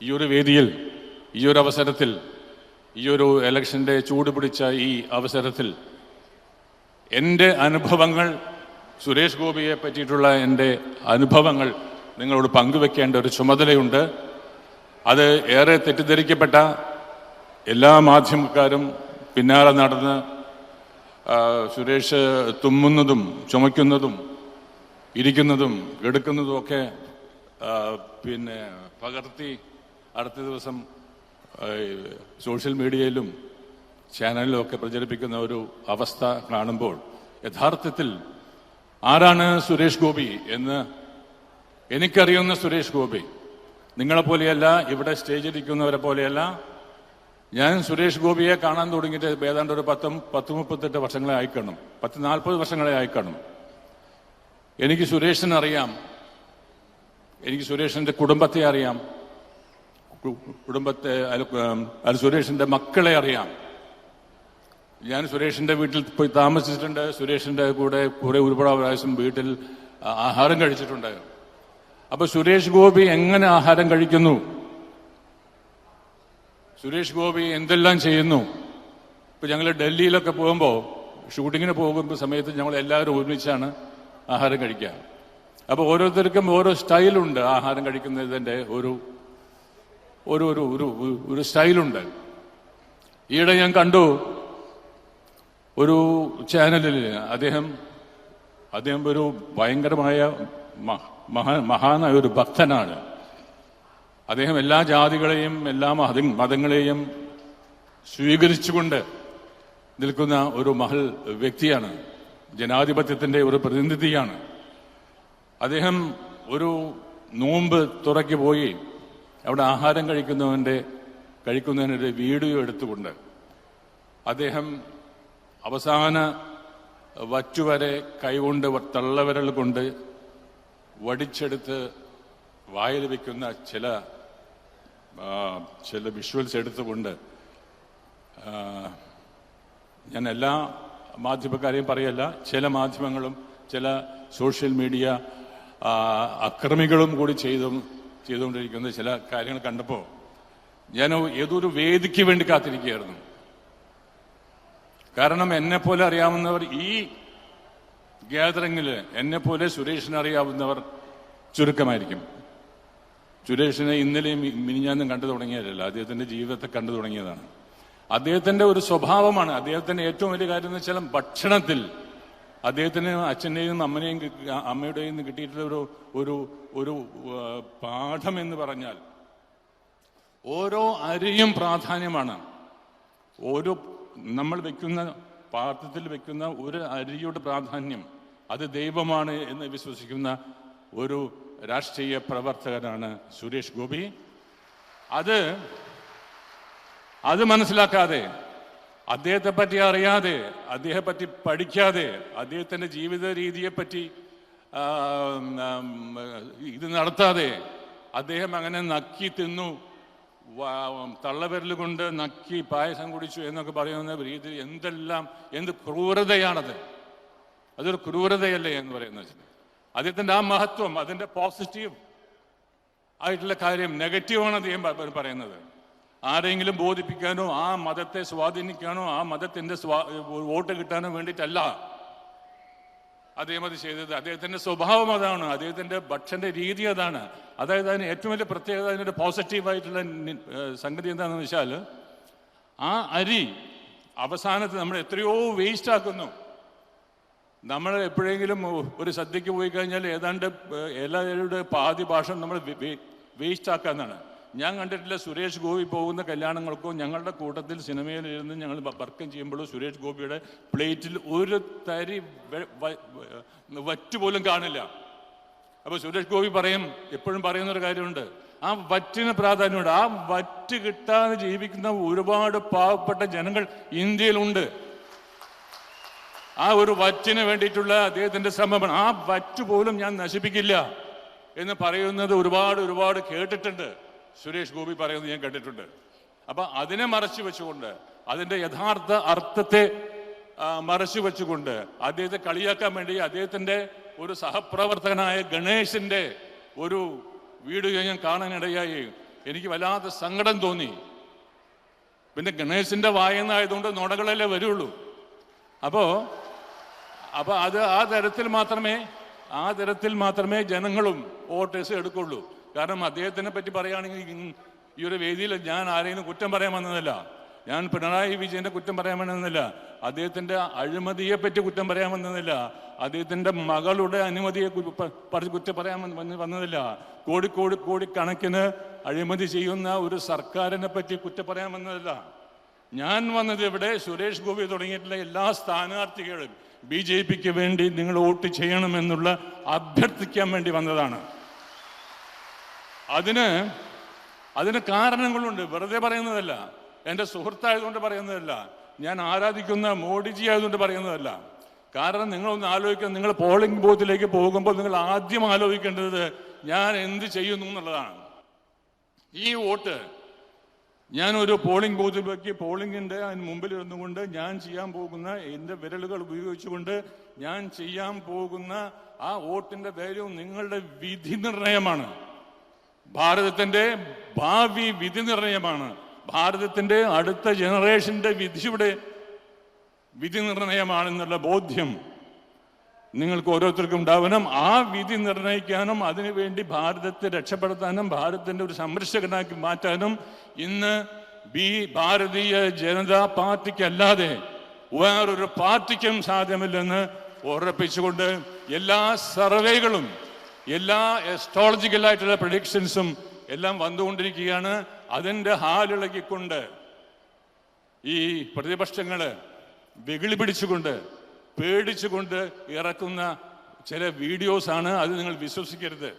ഈ ഒരു വേദിയിൽ ഈ ഒരു അവസരത്തിൽ ഈ ഒരു എലക്ഷന്റെ ചൂട് പിടിച്ച ഈ അവസരത്തിൽ എന്റെ അനുഭവങ്ങൾ സുരേഷ് ഗോപിയെ പറ്റിയിട്ടുള്ള എന്റെ അനുഭവങ്ങൾ നിങ്ങളോട് പങ്കുവെക്കേണ്ട ഒരു ചുമതലയുണ്ട്. അത് ഏറെ തെറ്റിദ്ധരിക്കപ്പെട്ട എല്ലാ മാധ്യമക്കാരും പിന്നാലെ നടന്ന് സുരേഷ് തുമ്മുന്നതും ചുമയ്ക്കുന്നതും ഇരിക്കുന്നതും എടുക്കുന്നതും ഒക്കെ പിന്നെ പകർത്തി അടുത്ത ദിവസം സോഷ്യൽ മീഡിയയിലും ചാനലിലും ഒക്കെ പ്രചരിപ്പിക്കുന്ന ഒരു അവസ്ഥ കാണുമ്പോൾ യഥാർത്ഥത്തിൽ ആരാണ് സുരേഷ് ഗോപി എന്ന് എനിക്കറിയുന്ന സുരേഷ് ഗോപി. നിങ്ങളെ പോലെയല്ല ഇവിടെ സ്റ്റേജിലിരിക്കുന്നവരെ പോലെയല്ല ഞാൻ സുരേഷ് ഗോപിയെ കാണാൻ തുടങ്ങിയിട്ട് ഏതാണ്ട് ഒരു പത്തും പത്ത് മുപ്പത്തെട്ട് വർഷങ്ങളെ ആയിക്കാണും. പത്ത് നാൽപ്പത് വർഷങ്ങളെ ആയിക്കാണും. എനിക്ക് സുരേഷിനെ അറിയാം. എനിക്ക് സുരേഷിന്റെ കുടുംബത്തെ അറിയാം. കുടുംബത്തെ അല്ല സുരേഷിന്റെ മക്കളെ അറിയാം. ഞാൻ സുരേഷിന്റെ വീട്ടിൽ പോയി താമസിച്ചിട്ടുണ്ട്. സുരേഷിന്റെ കൂടെ കുറെ ഒരുപാട് പ്രാവശ്യം വീട്ടിൽ ആഹാരം കഴിച്ചിട്ടുണ്ട്. അപ്പൊ സുരേഷ് ഗോപി എങ്ങനെ ആഹാരം കഴിക്കുന്നു? സുരേഷ് ഗോപി എന്തെല്ലാം ചെയ്യുന്നു? ഇപ്പൊ ഞങ്ങൾ ഡൽഹിയിലൊക്കെ പോകുമ്പോൾ ഷൂട്ടിങ്ങിന് പോകുമ്പോൾ സമയത്ത് ഞങ്ങൾ എല്ലാവരും ഒരുമിച്ചാണ് ആഹാരം കഴിക്കുക അപ്പൊ ഓരോരുത്തർക്കും ഓരോ സ്റ്റൈലുണ്ട് ആഹാരം കഴിക്കുന്നതിന്റെ ഒരു ഒരു ഒരു ഒരു ഒരു സ്റ്റൈലുണ്ട്. ഈയിടെ ഞാൻ കണ്ടു ഒരു ചാനലിൽ അദ്ദേഹം അദ്ദേഹം ഒരു ഭയങ്കരമായ മഹാ മഹാനായ ഒരു ഭക്തനാണ്. അദ്ദേഹം എല്ലാ ജാതികളെയും എല്ലാ മത മതങ്ങളെയും സ്വീകരിച്ചുകൊണ്ട് നിൽക്കുന്ന ഒരു മഹൽ വ്യക്തിയാണ്. ജനാധിപത്യത്തിന്റെ ഒരു പ്രതിനിധിയാണ്. അദ്ദേഹം ഒരു നോമ്പ് തുറക്കി പോയി അവിടെ ആഹാരം കഴിക്കുന്നവന്റെ കഴിക്കുന്നതിനൊരു വീഡിയോ എടുത്തുകൊണ്ട് അദ്ദേഹം അവസാന വറ്റുവരെ കൈകൊണ്ട് തള്ളവിരൽ കൊണ്ട് വടിച്ചെടുത്ത് വായിൽ വയ്ക്കുന്ന ചില ചില വിഷ്വൽസ് എടുത്തുകൊണ്ട് ഞാൻ എല്ലാ മാധ്യമക്കാരെയും പറയല്ല ചില മാധ്യമങ്ങളും ചില സോഷ്യൽ മീഡിയ അക്രമികളും കൂടി ചെയ്തു ചെയ്തുകൊണ്ടിരിക്കുന്ന ചില കാര്യങ്ങൾ കണ്ടപ്പോൾ ഞാൻ ഏതൊരു വേദിക്ക് വേണ്ടി കാത്തിരിക്കുകയായിരുന്നു. കാരണം എന്നെ പോലെ അറിയാവുന്നവർ ഈ ഗ്യാതറിങ്ങിൽ എന്നെ പോലെ സുരേഷിനെ അറിയാവുന്നവർ ചുരുക്കമായിരിക്കും. സുരേഷിനെ ഇന്നലെയും മിനിഞ്ഞാന്നും കണ്ടു തുടങ്ങിയതല്ല അദ്ദേഹത്തിന്റെ ജീവിതത്തെ കണ്ടു തുടങ്ങിയതാണ്. അദ്ദേഹത്തിന്റെ ഒരു സ്വഭാവമാണ് അദ്ദേഹത്തിന്റെ ഏറ്റവും വലിയ കാര്യം എന്ന് വെച്ചാൽ ഭക്ഷണത്തിൽ അദ്ദേഹത്തിന് അച്ഛന്റെയും അമ്മനെയും അമ്മയുടെയും നിന്ന് കിട്ടിയിട്ടുള്ള ഒരു ഒരു ഒരു പാഠം എന്ന് പറഞ്ഞാൽ ഓരോ അരിയും പ്രാധാന്യമാണ്. ഓരോ നമ്മൾ വെക്കുന്ന പാത്രത്തിൽ വെക്കുന്ന ഒരു അരിയുടെ പ്രാധാന്യം അത് ദൈവമാണ് എന്ന് വിശ്വസിക്കുന്ന ഒരു രാഷ്ട്രീയ പ്രവർത്തകനാണ് സുരേഷ് ഗോപി. അത് അത് മനസ്സിലാക്കാതെ അദ്ദേഹത്തെ പറ്റി അറിയാതെ അദ്ദേഹത്തെ പറ്റി പഠിക്കാതെ അദ്ദേഹത്തിന്റെ ജീവിത രീതിയെ പറ്റി ഇത് നടത്താതെ അദ്ദേഹം അങ്ങനെ നക്കി തിന്നു തള്ളവിരൽ കൊണ്ട് നക്കി പായസം കുടിച്ചു എന്നൊക്കെ പറയുന്ന രീതിയിൽ എന്തെല്ലാം എന്ത് ക്രൂരതയാണത്. അതൊരു ക്രൂരതയല്ലേ എന്ന് പറയുന്നത് അദ്ദേഹത്തിന്റെ ആ മഹത്വം അതിന്റെ പോസിറ്റീവ് ആയിട്ടുള്ള കാര്യം നെഗറ്റീവാണ് അദ്ദേഹം പറയുന്നത്. ആരെങ്കിലും ബോധിപ്പിക്കാനോ ആ മതത്തെ സ്വാധീനിക്കാനോ ആ മതത്തിന്റെ സ്വാ- വോട്ട് കിട്ടാനോ വേണ്ടിയിട്ടല്ല അദ്ദേഹം അത് ചെയ്തത്. അദ്ദേഹത്തിന്റെ സ്വഭാവം അതാണ്. അദ്ദേഹത്തിന്റെ ഭക്ഷണ രീതി അതാണ്. അതായത് അതിന് ഏറ്റവും വലിയ പ്രത്യേകത അതിനൊരു പോസിറ്റീവായിട്ടുള്ള സംഗതി എന്താണെന്ന് വെച്ചാൽ ആ അരി അവസാനത്ത് നമ്മൾ എത്രയോ വേസ്റ്റ് ആക്കുന്നു. നമ്മൾ എപ്പോഴെങ്കിലും ഒരു സദ്യക്ക് പോയി കഴിഞ്ഞാൽ ഏതാണ്ട് എല്ലാവരുടെ പാതി ഭാഷ നമ്മൾ വേസ്റ്റ് ആക്കാന്നാണ്. ഞാൻ കണ്ടിട്ടില്ല സുരേഷ് ഗോപി പോകുന്ന കല്യാണങ്ങൾക്കോ ഞങ്ങളുടെ കൂട്ടത്തിൽ സിനിമയിൽ ഇരുന്ന് ഞങ്ങൾ വർക്കം ചെയ്യുമ്പോഴും സുരേഷ് ഗോപിയുടെ പ്ലേറ്റിൽ ഒരു തരി വെ- വ- വ- വറ്റ് പോലും കാണില്ല. അപ്പോൾ സുരേഷ് ഗോപി പറയും എപ്പോഴും പറയുന്ന ഒരു കാര്യമുണ്ട്. ആ വറ്റിന് പ്രാധാന്യമുണ്ട്. ആ വറ്റ് കിട്ടാതെ ജീവിക്കുന്ന ഒരുപാട് പാവപ്പെട്ട ജനങ്ങൾ ഇന്ത്യയിലുണ്ട്. ആ ഒരു വറ്റിന് വേണ്ടിയിട്ടുള്ള അദ്ദേഹത്തിന്റെ ശ്രമമാണ്. ആ വറ്റ് പോലും ഞാൻ നശിപ്പിക്കില്ല എന്ന് പറയുന്നത് ഒരുപാട് ഒരുപാട് കേട്ടിട്ടുണ്ട്. സുരേഷ് ഗോപി പറയുന്നത് ഞാൻ കണ്ടിട്ടുണ്ട് അപ്പൊ അതിനെ മറച്ചു വെച്ചുകൊണ്ട് അതിന്റെ യഥാർത്ഥ അർത്ഥത്തെ മറച്ചു വെച്ചുകൊണ്ട് അദ്ദേഹത്തെ കളിയാക്കാൻ വേണ്ടി അദ്ദേഹത്തിന്റെ ഒരു സഹപ്രവർത്തകനായ ഗണേശന്റെ ഒരു വീഡിയോ ഞാൻ കാണാനിടയായി. എനിക്ക് വല്ലാത്ത സങ്കടം തോന്നി. പിന്നെ ഗണേശന്റെ വായനായതുകൊണ്ട് നുണകളല്ലേ വരുള്ളൂ. അപ്പോ അപ്പൊ അത് ആ തരത്തിൽ മാത്രമേ ആ തരത്തിൽ മാത്രമേ ജനങ്ങളും വോട്ടേഴ്സ് എടുക്കുള്ളൂ. കാരണം അദ്ദേഹത്തിനെ പറ്റി പറയുകയാണെങ്കിൽ ഈ ഒരു വേദിയിൽ ഞാൻ ആരെയും കുറ്റം പറയാൻ വന്നതല്ല. ഞാൻ പിണറായി വിജയന്റെ കുറ്റം പറയാൻ വന്നതല്ല. അദ്ദേഹത്തിന്റെ അഴിമതിയെ പറ്റി കുറ്റം പറയാൻ വന്നതല്ല. അദ്ദേഹത്തിന്റെ മകളുടെ അനുമതിയെ കുറ്റം പറയാൻ വന്നതല്ല. കോടി കോടി കോടി കണക്കിന് അഴിമതി ചെയ്യുന്ന ഒരു സർക്കാരിനെ പറ്റി കുറ്റം പറയാൻ വന്നതല്ല. ഞാൻ വന്നത് ഇവിടെ സുരേഷ് ഗോപി തുടങ്ങിയിട്ടുള്ള എല്ലാ സ്ഥാനാർത്ഥികളും ബി ജെ പിക്ക് വേണ്ടി നിങ്ങൾ വോട്ട് ചെയ്യണമെന്നുള്ള അഭ്യർത്ഥിക്കാൻ വേണ്ടി വന്നതാണ്. അതിന് അതിന് കാരണങ്ങളുണ്ട്. വെറുതെ പറയുന്നതല്ല. എന്റെ സുഹൃത്തായതുകൊണ്ട് പറയുന്നതല്ല. ഞാൻ ആരാധിക്കുന്ന മോഡിജി ആയതുകൊണ്ട് പറയുന്നതല്ല. കാരണം നിങ്ങളൊന്ന് ആലോചിക്കുക. നിങ്ങൾ പോളിംഗ് ബൂത്തിലേക്ക് പോകുമ്പോൾ നിങ്ങൾ ആദ്യം ആലോചിക്കേണ്ടത് ഞാൻ എന്ത് ചെയ്യുന്നു എന്നുള്ളതാണ്. ഈ വോട്ട് ഞാൻ ഒരു പോളിംഗ് ബൂത്തിൽ വെക്കി പോളിംഗിന്റെ അതിന് മുമ്പിൽ ഇരുന്നുകൊണ്ട് ഞാൻ ചെയ്യാൻ പോകുന്ന എന്റെ വിരലുകൾ ഉപയോഗിച്ചുകൊണ്ട് ഞാൻ ചെയ്യാൻ പോകുന്ന ആ വോട്ടിന്റെ ധൈര്യവും നിങ്ങളുടെ വിധി നിർണയമാണ്. ഭാരതത്തിന്റെ ഭാവി വിധി നിർണയമാണ്. ഭാരതത്തിന്റെ അടുത്ത ജനറേഷന്റെ വിധിയുടെ വിധി നിർണയമാണെന്നുള്ള ബോധ്യം നിങ്ങൾക്ക് ഓരോരുത്തർക്കും ഉണ്ടാവണം. ആ വിധി നിർണയിക്കാനും അതിനുവേണ്ടി ഭാരതത്തെ രക്ഷപ്പെടുത്താനും ഭാരതത്തിന്റെ ഒരു സംരക്ഷകനാക്കി മാറ്റാനും ഇന്ന് ബി ഭാരതീയ ജനതാ പാർട്ടിക്കല്ലാതെ വേറൊരു പാർട്ടിക്കും സാധ്യമല്ലെന്ന് ഉറപ്പിച്ചുകൊണ്ട് എല്ലാ സർവേകളും എല്ലാ എസ്ട്രോളജിക്കലായിട്ടുള്ള പ്രഡിക്ഷൻസും എല്ലാം വന്നുകൊണ്ടിരിക്കുകയാണ്. അതിന്റെ ഹാലിളകിക്കൊണ്ട് ഈ പ്രതിപക്ഷങ്ങൾ വെകിളി പിടിച്ചുകൊണ്ട് പേടിച്ചുകൊണ്ട് ഇറക്കുന്ന ചില വീഡിയോസാണ് അത് നിങ്ങൾ വിശ്വസിക്കരുത്.